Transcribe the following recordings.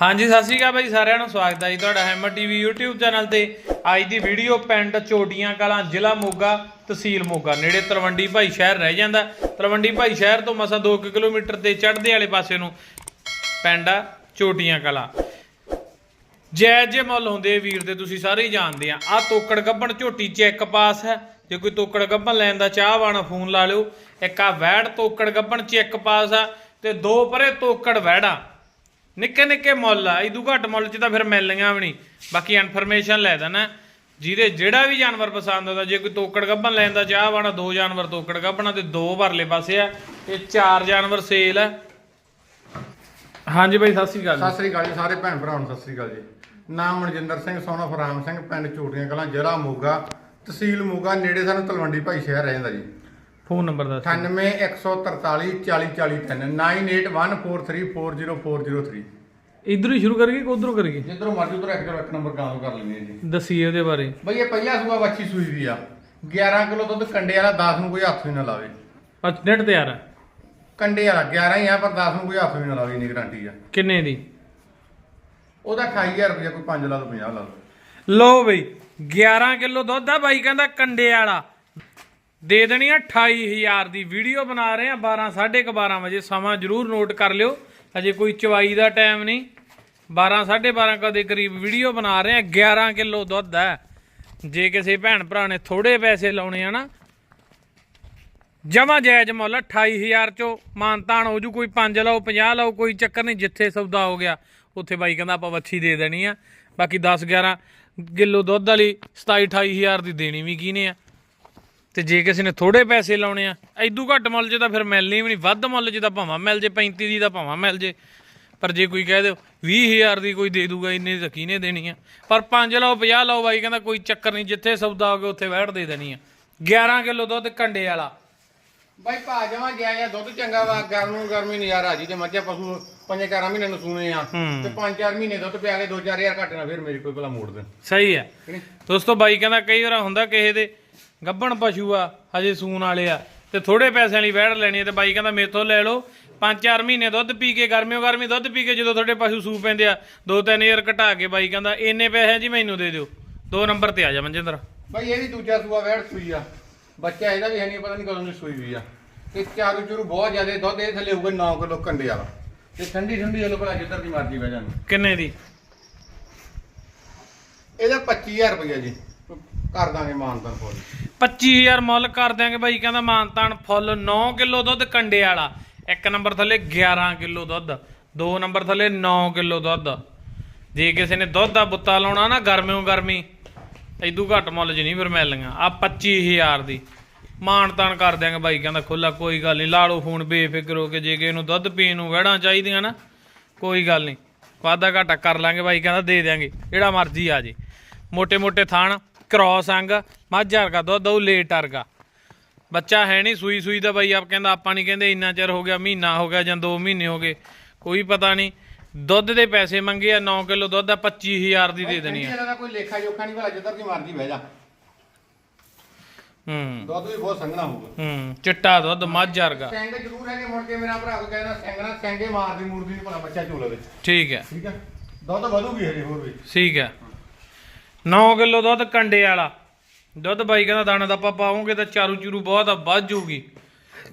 ਹਾਂਜੀ, ਸਤਿ ਸ਼੍ਰੀ ਅਕਾਲ ਬਾਈ, ਸਾਰਿਆਂ ਨੂੰ ਸਵਾਗਤ ਹੈ ਜੀ ਤੁਹਾਡਾ ਹੈਮਰ ਟੀਵੀ YouTube ਚੈਨਲ ਤੇ। ਅੱਜ ਦੀ ਵੀਡੀਓ ਪਿੰਡ ਚੋਟੀਆਂ ਕਲਾਂ, ਜ਼ਿਲ੍ਹਾ ਮੋਗਾ, ਤਹਿਸੀਲ ਮੋਗਾ। ਨੇੜੇ ਤਲਵੰਡੀ ਭਾਈ ਸ਼ਹਿਰ ਰਹਿ ਜਾਂਦਾ। ਤਲਵੰਡੀ ਭਾਈ ਸ਼ਹਿਰ ਤੋਂ ਮਸਾ 2 ਕਿਲੋਮੀਟਰ ਤੇ ਚੜ੍ਹਦੇ ਵਾਲੇ ਪਾਸੇ ਨੂੰ ਪਿੰਡ ਆ ਚੋਟੀਆਂ ਕਲਾਂ। ਜੈ ਜੇ ਮੁੱਲ ਹੁੰਦੇ ਵੀਰ ਦੇ, ਤੁਸੀਂ ਸਾਰੇ ਹੀ ਜਾਣਦੇ ਆ। ਆ ਤੋਕੜ ਗੱਬਣ ਝੋਟੀ ਚੈੱਕ ਪਾਸ ਹੈ। ਜੇ ਕੋਈ ਤੋਕੜ ਗੱਬਣ ਲੈਣ ਦਾ ਚਾਹ ਵਾਣਾ ਫੋਨ ਲਾ ਲਿਓ। ਇੱਕ ਆ ਵੈੜ ਤੋਕੜ ਗੱਬਣ ਚੈੱਕ ਪਾਸ ਆ ਤੇ ਦੋ ਪਰੇ ਤੋਕੜ ਵੈੜਾ। ਨਿੱਕੇ ਨਿੱਕੇ ਮੁੱਲ ਆ ਇਦੂ ਘੱਟ ਮੁੱਲ ਚ ਤਾਂ ਫਿਰ ਮਿਲਣੀਆਂ ਵੀ ਨਹੀਂ ਬਾਕੀ ਇਨਫੋਰਮੇਸ਼ਨ ਲੈ ਦੇਣਾ। ਜਿਹਦੇ ਜਿਹੜਾ ਵੀ ਜਾਨਵਰ ਪਸੰਦ ਆਉਂਦਾ, ਜੇ ਕੋਈ ਤੋਕੜ ਗੱਬਣ ਲੈਣ ਚਾਹ ਵਾਣਾ ਦੋ ਜਾਨਵਰ ਤੋਕੜ ਗੱਬਣਾ ਤੇ ਦੋ ਪਰਲੇ ਪਾਸੇ ਆ ਇਹ ਚਾਰ ਜਾਨਵਰ ਸੇਲ ਆ। ਹਾਂਜੀ ਬਾਈ, ਸਤਿ ਸ਼੍ਰੀ ਅਕਾਲ ਸਤਿ ਸ੍ਰੀ ਅਕਾਲ ਜੀ, ਸਾਰੇ ਭੈਣ ਭਰਾ ਨੂੰ ਸਤਿ ਸ੍ਰੀ ਅਕਾਲ ਜੀ। ਨਾਮ ਮਨਜਿੰਦਰ ਸਿੰਘ ਸੋਨਾ ਫਰਾਮ ਸਿੰਘ, ਪਿੰਡ ਚੋਟੀਆਂ ਕਲਾਂ, ਜ਼ਿਲ੍ਹਾ ਮੋਗਾ, ਤਹਿਸੀਲ ਮੋਗਾ, ਨੇੜੇ ਸਾਨੂੰ ਤਲਵੰਡੀ ਭਾਈ ਸ਼ਹਿਰ ਰਹਿੰਦਾ ਜੀ। ਫੋਨ ਨੰਬਰ ਦੱਸ 981434 4043 9814340403 ਇਧਰੋਂ ਹੀ ਸ਼ੁਰੂ ਕਰੀਏ ਕਿ ਉਧਰੋਂ ਕਰੀਏ? ਜਿੱਧਰੋਂ ਮਰਜ਼ੀ ਉਧਰ ਇੱਕ ਇੱਕ ਨੰਬਰ ਗਾਂ ਕਰ ਲੈਣੀ ਹੈ ਜੀ। ਦਸੀਏ ਉਹਦੇ ਬਾਰੇ। ਬਈ ਇਹ ਪਹਿਲਾ ਸੂਆ ਬੱਚੀ ਸੂਈ ਦੀ ਆ। 11 ਕਿਲੋ ਦੁੱਧ ਕੰਡੇ ਵਾਲਾ 10 ਨੂੰ ਕੋਈ ਹੱਥ ਵੀ ਨਾ ਲਾਵੇ। ਅੱਛਾ ਨੈਟ ਤਿਆਰ ਆ। ਕੰਡੇ ਵਾਲਾ 11 ਹੀ ਆ ਪਰ 10 ਨੂੰ ਕੋਈ ਹੱਥ ਵੀ ਨਾ ਲਾਵੇ ਇੰਨੀ ਗਾਰੰਟੀ ਆ। ਕਿੰਨੇ ਦੀ? ਉਹਦਾ 28000 ਰੁਪਇਆ ਕੋਈ 5 ਲਾ ਦੋ 50 ਲਾ ਲਓ ਬਈ 11 ਕਿਲੋ ਦੁੱਧ ਆ ਬਾਈ ਕਹਿੰਦਾ ਕੰਡੇ ਵਾਲਾ। ਦੇ ਦੇਣੀ ਆ 28000 ਦੀ ਵੀਡੀਓ ਬਣਾ ਰਹੇ ਆ 12 12:30 ਵਜੇ। ਸਮਾਂ ਜਰੂਰ ਨੋਟ ਕਰ ਲਿਓ। ਅਜੇ ਕੋਈ ਚਵਾਈ ਦਾ ਟਾਈਮ ਨਹੀਂ। 12 12:30 ਕਦੇ ਕਰੀਬ ਵੀਡੀਓ ਬਣਾ ਰਹੇ ਆ। 11 ਕਿਲੋ ਦੁੱਧ ਹੈ ਜੇ ਕਿਸੇ ਭੈਣ ਭਰਾ ਨੇ ਥੋੜੇ ਪੈਸੇ ਲਾਉਣੇ ਆ ਨਾ, ਜਮਾ ਜਾਇਜ਼ ਮੁੱਲ 28000 ਚੋਂ। ਮਾਨਤਾਨ ਹੋ ਜੂ, ਕੋਈ 5 ਲਾਓ 50 ਲਾਓ, ਕੋਈ ਚੱਕਰ ਨਹੀਂ, ਜਿੱਥੇ ਸੌਦਾ ਹੋ ਗਿਆ, ਉੱਥੇ ਬਾਈ ਕਹਿੰਦਾ ਆਪਾਂ ਵੱਛੀ ਦੇ ਦੇਣੀ ਆ। ਬਾਕੀ 10 11 ਕਿਲੋ ਦੁੱਧ ਵਾਲੀ 27 28000 ਦੀ ਦੇਣੀ ਵੀ ਕਿਹਨੇ ਆ? ਤੇ ਜੇ ਕਿਸੇ ਨੇ ਥੋੜੇ ਪੈਸੇ ਲਾਉਣੇ ਆ, ਐਦੂ ਘੱਟ ਮੁੱਲ 'ਚ ਤਾਂ ਫਿਰ ਮਿਲਣੀ ਵੀ ਨਹੀਂ, ਵੱਧ ਮੁੱਲ 'ਚ ਤਾਂ ਭਾਵਾਂ ਮਿਲ ਜੇ 35 ਦੀ ਤਾਂ ਭਾਵਾਂ ਮਿਲ ਜੇ। ਪਰ ਜੇ ਕੋਈ ਕਹਿ ਦਿਓ 20000 ਦੀ ਕੋਈ ਦੇ ਦੂਗਾ, ਇੰਨੇ ਤਾਂ ਕਿਹਨੇ ਦੇਣੀ ਆ? ਪਰ 5 ਲਓ 50 ਲਓ ਬਾਈ, ਕਹਿੰਦਾ ਕੋਈ ਚੱਕਰ ਨਹੀਂ, ਜਿੱਥੇ ਸੌਦਾ ਹੋ ਗਿਆ ਉੱਥੇ ਵੈਟ ਦੇ ਦੇਣੀ ਆ। 11 ਕਿਲੋ ਦੁੱਧ ਕੰਡੇ ਵਾਲਾ। ਬਾਈ ਭਾ ਜਾਵਾਂ ਗਿਆ ਜਾਂ ਦੁੱਧ ਚੰਗਾ ਵਾ ਗਰਮ ਨੂੰ ਗਰਮੀ ਨਜ਼ਾਰਾ ਜੀ ਤੇ ਮੱਝਾਂ ਪਸ਼ੂ ਪੰਜ ਚਾਰ ਮਹੀਨੇ ਨੂੰ ਸੂਣੇ ਆ। ਤੇ ਪੰਜ ਚਾਰ ਮਹੀਨੇ ਦੁੱਧ ਪਿਆ ਕੇ 2-4000 ਘੱਟ ਨਾ ਫਿਰ ਮੇਰੇ ਕੋਲ ਭਲਾ ਮੋੜ ਦੇਣ ਸਹੀ ਨਹੀਂ? ਦੋਸਤੋ ਬਾਈ ਕਹਿੰਦਾ ਕਈ ਵਾਰ ਹੁੰਦਾ ਕਿਸੇ ਦੇ ਗੱਭਣ ਪਸ਼ੂ ਆ ਹਜੇ ਸੂਣ ਵਾਲੇ ਆ ਤੇ ਥੋੜੇ ਪੈਸਿਆਂ ਲਈ ਵਹਿੜ ਲੈਣੀ ਹੈ ਤੇ ਬਾਈ ਕਹਿੰਦਾ ਮੇਥੋਂ ਲੈ ਲਓ 5-4 ਮਹੀਨੇ ਦੁੱਧ ਪੀ ਕੇ ਗਰਮੀਓ ਗਰਮੀ ਦੁੱਧ ਪੀ ਕੇ ਜਦੋਂ ਤੁਹਾਡੇ ਪਸ਼ੂ ਸੂ ਪੈਂਦੇ ਆ 2-3000 ਘਟਾ ਕੇ ਬਾਈ ਕਹਿੰਦਾ ਇੰਨੇ ਪੈਸੇ ਜੀ ਮੈਨੂੰ ਦੇ ਦਿਓ ਦੋ ਨੰਬਰ ਤੇ ਆ ਜਾ ਮਨਜਿੰਦਰ ਬਾਈ ਇਹ ਵੀ ਦੂਜਾ ਸੂਆ ਵੈੜ ਸੂਈ ਆ ਬੱਚਾ ਇਹਦਾ ਵੀ ਹੈ ਨਹੀਂ ਪਤਾ ਨਹੀਂ ਕਦੋਂ ਦੀ ਸੂਈ ਵੀ ਆ। ਤੇ ਚਾਰੂ ਚੂਰੂ ਬਹੁਤ ਜ਼ਿਆਦਾ ਦੁੱਧ ਇਹ ਥੱਲੇ ਹੋਊਗਾ 9 ਕਿਲੋ ਕੰਡੇ ਵਾਲਾ। ਤੇ ਠੰਡੀ ਠੰਡੀ ਇਹਨੂੰ ਭਲਾ ਜਿੱਧਰ ਦੀ ਮਰਜ਼ੀ ਬਹਿ ਜਾਂਦੀ ਕਿੰਨੇ ਦੀ? ਇਹਦਾ 25000 ਰੁਪਇਆ ਜੀ ਕਰ ਦਾਂਗੇ ਮਾਨਤਨ ਫੋਨ 25000 ਮੁੱਲ ਕਰ ਦਿਆਂਗੇ ਬਾਈ ਕਹਿੰਦਾ ਮਾਨਤਾਨ ਫੁੱਲ 9 ਕਿਲੋ ਦੁੱਧ ਕੰਡੇ ਵਾਲਾ। ਇੱਕ ਨੰਬਰ ਥੱਲੇ 11 ਕਿਲੋ ਦੁੱਧ ਦੋ ਨੰਬਰ ਥੱਲੇ 9 ਕਿਲੋ ਦੁੱਧ। ਜੇ ਕਿਸੇ ਨੇ ਦੁੱਧ ਦਾ ਬੁੱਤਾ ਲਾਉਣਾ ਨਾ ਗਰਮਿਓ ਗਰਮੀ ਇਦੋਂ ਘੱਟ ਮੁੱਲ 'ਚ ਨਹੀਂ ਫਿਰ ਮਿਲਣੀਆਂ। ਆ 25000 ਦੀ। ਮਾਣ ਤਾਣ ਕਰ ਦਿਆਂਗੇ ਬਾਈ, ਕਹਿੰਦਾ ਖੁੱਲਾ ਕੋਈ ਗੱਲ ਨਹੀਂ। ਲਾ ਲਓ ਫੋਨ, ਬੇਫਿਕਰ ਹੋ ਕੇ ਜੇ ਕਿ ਨੂੰ ਦੁੱਧ ਪੀਣ ਨੂੰ ਵਹਿੜਾਂ ਚਾਹੀਦੀਆਂ ਨਾ, ਕੋਈ ਗੱਲ ਨਹੀਂ। ਵਾਦਾ ਘਾਟਾ ਕਰ ਲਾਂਗੇ ਬਾਈ, ਕਹਿੰਦਾ ਦੇ ਦਿਆਂਗੇ। ਜਿਹੜਾ ਮਰਜ਼ੀ ਆ ਜੇ। ਮੋਟੇ ਮੋਟੇ ਥਾਣ, ਕਰੋਸ ਅੰਗ ਮੱਝਾਰ ਦਾ ਦੁੱਧ ਉਹ ਲੇਟ ਅਰਗਾ ਬੱਚਾ ਹੈ ਨਹੀਂ ਸੂਈ ਸੂਈ ਦਾ ਬਾਈ, ਆਪ ਕਹਿੰਦਾ, ਆਪਾਂ ਨਹੀਂ ਕਹਿੰਦੇ, ਇੰਨਾ ਚਿਰ ਹੋ ਗਿਆ, ਮਹੀਨਾ ਹੋ ਗਿਆ ਜਾਂ 2 ਮਹੀਨੇ ਹੋ ਗਏ। ਕੋਈ ਪਤਾ ਨਹੀਂ। ਦੁੱਧ ਦੇ ਪੈਸੇ ਮੰਗੇ ਆ 9 ਕਿਲੋ ਦੁੱਧ ਆ 25000 ਦੀ ਦੇ ਦੇਣੀ ਆ। ਇਹਦਾ ਕੋਈ ਲੇਖਾ ਜੋਖਾ ਨਹੀਂ ਭਲਾ ਜਿੱਧਰ ਦੀ ਮਰਜ਼ੀ ਬਹਿ ਜਾ। ਹੂੰ। ਦੁੱਧ ਵੀ ਬਹੁਤ ਸੰਘਣਾ ਹੋਊਗਾ। ਹੂੰ ਚਿੱਟਾ ਦੁੱਧ ਮੱਝ ਵਰਗਾ। ਸੈਂਗ ਜ਼ਰੂਰ ਹੈ ਕਿ ਮੁੜ ਕੇ ਮੇਰਾ ਭਰਾ ਕੋ ਕਹਿੰਦਾ ਸੈਂਗ ਨਾਲ ਸੈਂਗੇ ਮਾਰਦੀ ਮੂਰਦੀ ਨਹੀਂ ਭਲਾ ਬੱਚਾ ਚੋ ਲਵੇ ਠੀਕ ਹੈ ਠੀਕ ਹੈ ਦੁੱਧ ਵਧੂਗੀ ਹਜੇ ਹੋਰ ਵੀ। ਠੀਕ ਹੈ 9 ਕਿਲੋ ਦੁੱਧ ਕੰਡੇ ਵਾਲਾ। ਦੁੱਧ ਬਾਈ ਕਹਿੰਦਾ ਦਾਣਾ ਦਾ ਆਪਾਂ ਪਾਉਂਗੇ ਤਾਂ ਚਾਰੂ ਚੂਰੂ ਬਹੁਤ ਆ ਵੱਧ ਜੂਗੀ।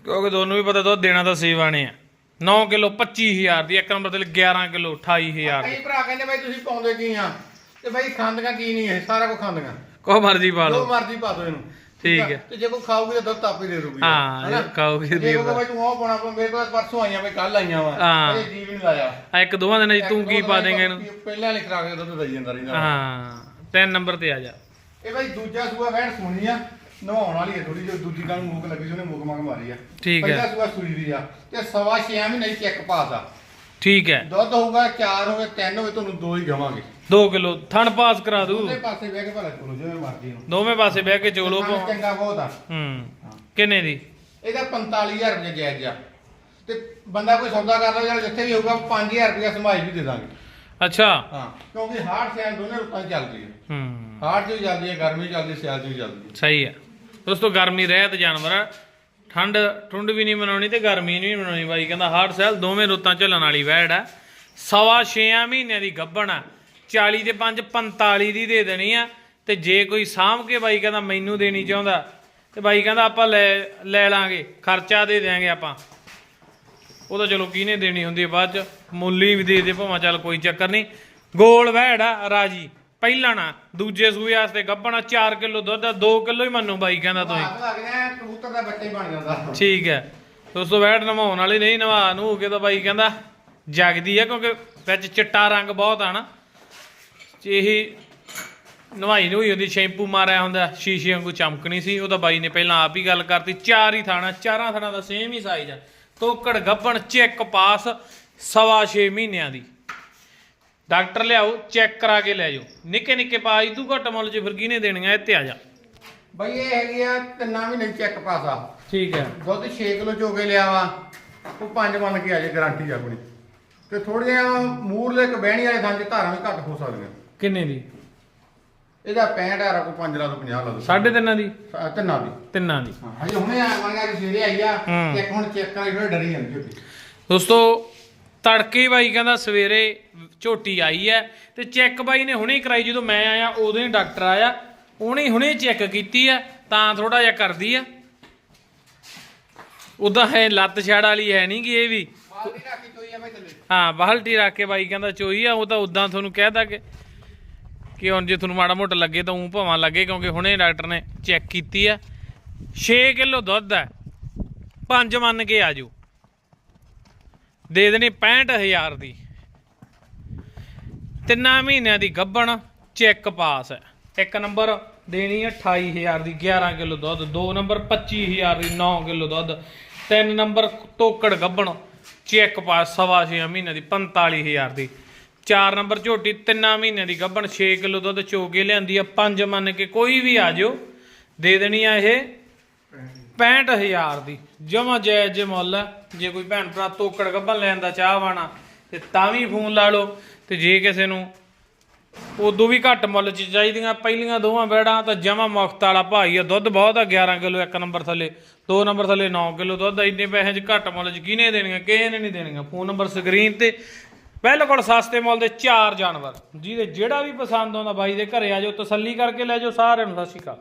ਕਿਉਂਕਿ ਵੀ ਪਤਾ ਦੁੱਧ ਦੇਣਾ ਤਾਂ ਸੇਵਾ ਨੇ ਆ। 9 ਕਿਲੋ 25000 ਦੀ ਇੱਕ ਨੰਬਰ ਤੇ 11 ਕਿਲੋ 28000 ਦੀ। ਕਈ ਭਰਾ ਕਹਿੰਦੇ ਬਾਈ ਤੁਸੀਂ ਪਾਉਂਦੇ ਕੀ ਆ? ਤੇ ਬਾਈ ਖਾਂਦੀਆਂ ਕੀ ਨਹੀਂ ਇਹ? ਸਾਰਾ ਕੁਝ ਖਾਂਦੀਆਂ। ਕੋ ਮਰਜ਼ੀ ਪਾ ਜੋ ਲਓ ਮਰਜ਼ੀ ਪਾ ਦੋ ਇਹਨੂੰ। ਠੀਕ? ਹੈ। ਤੇ ਜੇ ਕੋਈ ਖਾਊਗੀ ਤਾਂ ਦੁੱਧ ਆਪੇ ਦੇ ਦੂਗੀ ਹਾਂ? ਜੇ ਖਾਊਗੀ ਜੇ ਦੇ ਦਊ। ਬਾਈ ਤੂੰ ਉਹ ਪਾਉਣਾ ਪਾ ਮੇਰੇ ਕੋਲ ਪਰਸੋਂ ਆਈਆਂ ਬਈ ਕੱਲ ਆਈਆਂ ਵਾ। ਹਾਂ। ਇਹ ਜੀਵ ਨਹੀਂ ਲਾਇਆ। ਆ ਇੱਕ ਦੋਵਾਂ ਦਿਨਾਂ 'ਚ ਤੂੰ ਕੀ ਪਾ ਦੇਂਗਾ ਇਹਨੂੰ? ਪਹਿਲਾਂ ਲਿਖ ਰਾ ਕੇ ਦੁੱਧ ਦਈ ਜਾਂਦਾ ਰਹਿੰਦਾ। ਹਾਂ ਤਿੰਨ ਨੰਬਰ ਤੇ ਆ ਜਾ। ਇਹ ਬਾਈ ਦੂਜਾ ਸੂਆ ਵੈਣ ਸੁਣੀ ਆ। ਨਵਾਉਣ ਵਾਲੀ ਹੈ ਥੋੜੀ ਜਿਹੀ ਦੂਜੀ ਗੱਲ ਮੂਕ ਲੱਗੀ ਸੀ ਉਹਨੇ ਮੂਕ ਮਗ ਮਾਰੀ ਆ। ਠੀਕ ਹੈ। ਪਹਿਲਾ ਸੂਆ ਸੂਈ ਦੀ ਆ ਤੇ ਸਵਾ 6 ਮਹੀਨੇ ਦੀ ਚੈੱਕ ਪਾਸ ਆ। ਠੀਕ ਹੈ। ਦੁੱਧ ਹੋਊਗਾ 4 ਹੋਵੇ 3 ਹੋਵੇ ਤੁਹਾਨੂੰ ਦੋ ਹੀ ਗਵਾਂਗੇ 2 ਕਿਲੋ ਥਣ ਪਾਸ ਕਰਾ ਦੂ। ਉਹਦੇ ਪਾਸੇ ਬਹਿ ਕੇ ਭਲਾ ਚਲੋ ਜਿਵੇਂ ਮਰਜ਼ੀ ਨੂੰ ਦੋਵੇਂ ਪਾਸੇ ਬਹਿ ਕੇ ਚੋਲੋ ਖਾਣਾ ਚੰਗਾ ਬਹੁਤ ਆ। ਹੂੰ ਕਿੰਨੇ ਦੀ? ਇਹਦਾ 45000 ਰੁਪਏ ਜਾਇਜ਼ ਆ। ਤੇ ਬੰਦਾ ਕੋਈ ਸੌਦਾ ਕਰਦਾ ਜਾਂ ਜਿੱਥੇ ਵੀ ਹੋਊਗਾ 5000 ਰੁਪਏ ਸਮਾਈ ਵੀ ਦੇ ਦਾਂਗੇ। ਅੱਛਾ। ਹਾਂ ਕਿਉਂਕਿ ਹਾਰਡ ਸਿਆਲ ਦੋਨੇ ਰੁੱਤਾਂ 'ਚ ਚੱਲਦੀ ਹੈ ਹੂੰ। ਹਾਰਡ 'ਚ ਵੀ ਚੱਲਦੀ ਹੈ ਗਰਮੀ 'ਚ ਚੱਲਦੀ ਸਿਆਲ 'ਚ ਵੀ ਚੱਲਦੀ ਹੈ ਸਹੀ ਹੈ ਦੋਸਤੋ, ਗਰਮੀ ਰਹਿਤ ਜਾਨਵਰ ਆ। ਠੰਡ, ਠੁੰਡ ਵੀ ਨਹੀਂ ਮਨਾਉਣੀ ਤੇ ਗਰਮੀ ਨਹੀਂ ਮਨਾਉਣੀ ਬਾਈ। ਕਹਿੰਦਾ ਹਾਰਡ ਸੈਲ ਦੋਵੇਂ ਰੁੱਤਾਂ ਝੱਲਣ ਵਾਲੀ ਵੈੜ ਆ। ਸਵਾ 6 ਮਹੀਨਿਆਂ ਦੀ ਗੱਭਣ ਆ। 40 ਦੇ 5 45 ਦੀ ਦੇ ਦੇਣੀ ਆ। ਤੇ ਜੇ ਕੋਈ ਸਾਂਭ ਕੇ ਬਾਈ ਕਹਿੰਦਾ, ਮੈਨੂੰ ਦੇਣੀ ਚਾਹੁੰਦਾ, ਤੇ ਬਾਈ ਕਹਿੰਦਾ, ਆਪਾਂ ਲੈ ਲੈ ਲਾਂਗੇ। ਖਰਚਾ ਦੇ ਦਿਆਂਗੇ ਆਪਾਂ। ਉਹ ਤਾਂ ਚਲੋ, ਕਿਹਨੇ ਦੇਣੀ ਹੁੰਦੀ ਹੈ ਬਾਅਦ ਚ? ਮੁੱਲੀ ਵੀ ਦੇ ਦੇ ਭਾਵੇਂ, ਚੱਲ ਕੋਈ ਚੱਕਰ ਨਹੀਂ। ਗੋਲ ਵਹਿੜ ਆ, ਰਾਜੀ। ਪਹਿਲਾ ਨਾ ਦੂਜੇ ਸੂਏ ਵਾਸਤੇ ਗੱਭਣਾ 4 ਕਿਲੋ ਦੁੱਧ ਆ 2 ਕਿਲੋ ਹੀ ਮੰਨੂ ਬਾਈ ਕਹਿੰਦਾ ਤੁਸੀਂ। ਹੱਥ ਲੱਗ ਗਿਆ ਕਬੂਤਰ ਦਾ ਬੱਚਾ ਹੀ ਬਣ ਜਾਂਦਾ। ਠੀਕ ਹੈ। ਦੋਸਤੋ ਵੈਟ ਨਵਾਉਣ ਵਾਲੀ ਨਹੀਂ ਨਵਾ ਨੂੰ ਕੇ ਤਾਂ ਬਾਈ ਕਹਿੰਦਾ ਜਗਦੀ ਆ ਕਿਉਂਕਿ ਵਿੱਚ ਚਿੱਟਾ ਰੰਗ ਬਹੁਤ ਆ ਨਾ। ਤੇ ਇਹ ਨਵਾਈ ਨੂੰ ਉਹਦੀ ਸ਼ੈਂਪੂ ਮਾਰਿਆ ਹੁੰਦਾ ਸ਼ੀਸ਼ੇ ਵਾਂਗੂ ਚਮਕਣੀ ਸੀ ਉਹ ਤਾਂ ਬਾਈ ਨੇ ਪਹਿਲਾਂ ਆਪ ਹੀ ਗੱਲ ਕਰਤੀ ਚਾਰ ਹੀ ਥਾਣਾ ਚਾਰਾਂ ਥਾਣਾ ਦਾ ਸੇਮ ਹੀ ਸਾਈਜ਼ ਆ। ਤੋਕੜ ਗੱਭਣ ਚੈੱਕ ਪਾਸ ਸਵਾ 6 ਮਹੀਨਿਆਂ ਦੀ। ਡਾਕਟਰ ਲਿਆਓ ਚੈੱਕ ਕਰਾ ਕੇ ਲੈ ਜਾਓ। ਨਿੱਕੇ ਨਿੱਕੇ ਪਾ ਇਦੂ ਘੱਟ ਮੁੱਲ 'ਚ ਫਿਰ ਕਿਹਨੇ ਦੇਣੀਆਂ? ਇੱਥੇ ਆ ਜਾ। ਬਈ ਇਹ ਹੈਗੀ ਆ ਤਿੰਨਾਂ ਮਹੀਨੇ ਚੈੱਕ ਪਾਸਾ ਠੀਕ ਹੈ। ਦੁੱਧ 6 ਕਿਲੋ ਚੋਗੇ ਲਿਆ ਵਾ ਉਹ ਪੰਜ ਮੰਨ ਕੇ ਆ ਜੇ ਗਾਰੰਟੀ ਆਪਣੀ। ਤੇ ਥੋੜੀਆਂ ਮੂਰਲੇ ਕ ਬਹਿਣੀ ਵਾਲੇ ਥਾਂ 'ਚ ਧਾਰਾਂ ਵੀ ਘੱਟ ਹੋ ਸਕਦੀਆਂ। ਕਿੰਨੇ ਦੀ? ਇਹਦਾ 65 ਹਜ਼ਾਰ ਕੋ 5 ਲਾ ਤੋਂ 50 ਲਾ ਦੋ ਸਾਢੇ ਤਿੰਨਾਂ ਦੀ? ਤਿੰਨਾਂ ਦੀ। ਤਿੰਨਾਂ ਦੀ। ਹਾਂ ਹਜੇ ਹੁਣੇ ਆ ਮੰਗਾ ਕਿ ਸਵੇਰੇ ਆਈ ਆ। ਚੈੱਕ ਹੁਣ ਚੈੱਕ ਕਰਾਈ ਥੋੜੀ ਡਰੀ ਜਾਂਦੀ ਦੋਸਤੋ ਤੜਕੇ ਬਾਈ ਕਹਿੰਦਾ ਸਵੇਰੇ ਝੋਟੀ ਆਈ ਹੈ ਤੇ ਚੈੱਕ ਬਾਈ ਨੇ ਹੁਣੇ ਕਰਾਈ ਜਦੋਂ ਮੈਂ ਆਇਆ ਉਦੋਂ ਹੀ ਡਾਕਟਰ ਆਇਆ ਉਹਨੇ ਹੁਣੇ ਚੈੱਕ ਕੀਤੀ ਹੈ ਤਾਂ ਥੋੜਾ ਜਿਹਾ ਕਰਦੀ ਆ ਉਦਾਂ ਹੈ ਲੱਤ ਛੜ ਵਾਲੀ ਹੈ ਨਹੀਂ ਕਿ ਇਹ ਵੀ। ਹਾਂ ਬਾਲਟੀ ਰੱਖ ਕੇ ਬਾਈ ਕਹਿੰਦਾ ਚੋਈ ਆ ਉਹ ਤਾਂ ਉਦਾਂ ਤੁਹਾਨੂੰ ਕਹਿਦਾ ਕਿ ਕਿ ਹੁਣ ਜੇ ਤੁਹਾਨੂੰ ਮਾੜਾ ਮੋਟਾ ਲੱਗੇ ਤਾਂ ਉਹ ਭਾਵਾਂ ਲੱਗੇ ਕਿਉਂਕਿ ਹੁਣੇ ਡਾਕਟਰ ਨੇ ਚੈੱਕ ਕੀਤੀ ਆ 6 ਕਿਲੋ ਦੁੱਧ ਹੈ ਪੰਜ ਮੰਨ ਕੇ ਆਜੋ ਦੇ ਦੇਣੀ 65000 ਦੀ। ਤਿੰਨਾਂ ਮਹੀਨਿਆਂ ਦੀ ਗੱਭਣ ਚੈੱਕ ਪਾਸ ਹੈ। ਇੱਕ ਨੰਬਰ ਦੇਣੀ ਹੈ 28000 ਦੀ 11 ਕਿਲੋ ਦੁੱਧ, ਦੋ ਨੰਬਰ 25000 ਦੀ 9 ਕਿਲੋ ਦੁੱਧ, ਤਿੰਨ ਨੰਬਰ ਤੋਕੜ ਗੱਭਣ ਚੈੱਕ ਪਾਸ ਸਵਾ ਛੇ ਮਹੀਨਿਆਂ ਦੀ 45000 ਦੀ। ਚਾਰ ਨੰਬਰ ਝੋਟੀ, ਤਿੰਨਾਂ ਮਹੀਨਿਆਂ ਦੀ ਗੱਭਣ 6 ਕਿਲੋ ਦੁੱਧ ਚੋ ਕੇ ਲਿਆਂਦੀ ਆ ਪੰਜ ਮੰਨ ਕੇ ਕੋਈ ਵੀ ਆ ਜਾਓ। ਦੇ ਦੇਣੀ ਆ ਇਹ 65000 ਦੀ। ਜਮਾ ਜਾਇਜ਼ ਜੇ ਮੁੱਲ ਹੈ ਜੇ ਕੋਈ ਭੈਣ ਭਰਾ ਤੋਕੜ ਗੱਭਣ ਲੈਣ ਦਾ ਚਾਹਵਾਨਾ ਤੇ ਤਾਂ ਵੀ ਫੋਨ ਲਾ ਲਓ। ਤੇ ਜੇ ਕਿਸੇ ਨੂੰ ਉਦੋਂ ਵੀ ਘੱਟ ਮੁੱਲ ਚ ਚਾਹੀਦੀਆਂ ਪਹਿਲੀਆਂ ਦੋਵਾਂ ਬੈੜਾਂ ਤਾਂ ਜਮਾ ਮੁਫਤ ਵਾਲਾ ਭਾਈ ਆ ਦੁੱਧ ਬਹੁਤ ਆ 11 ਕਿਲੋ ਇੱਕ ਨੰਬਰ ਥੱਲੇ ਦੋ ਨੰਬਰ ਥੱਲੇ 9 ਕਿਲੋ ਦੁੱਧ ਆ, ਇੰਨੇ ਪੈਸੇ ਚ ਘੱਟ ਮੁੱਲ ਚ ਕਿਹਨੇ ਦੇਣੀਆਂ ਕਿਸੇ ਨੇ ਨਹੀਂ ਦੇਣੀਆਂ। ਫੋਨ ਨੰਬਰ ਸਕਰੀਨ ਤੇ ਬਿਲਕੁਲ ਸਸਤੇ ਮੁੱਲ ਦੇ ਚਾਰ ਜਾਨਵਰ ਜਿਹਦੇ ਜਿਹੜਾ ਵੀ ਪਸੰਦ ਆਉਂਦਾ ਬਾਈ ਦੇ ਘਰੇ ਆ ਜਾਓ ਤਸੱਲੀ ਕਰਕੇ ਲੈ ਜਾਓ ਸਾਰਿਆਂ ਨੂੰ ਸਤਿ ਸ਼੍ਰੀ ਅਕਾਲ।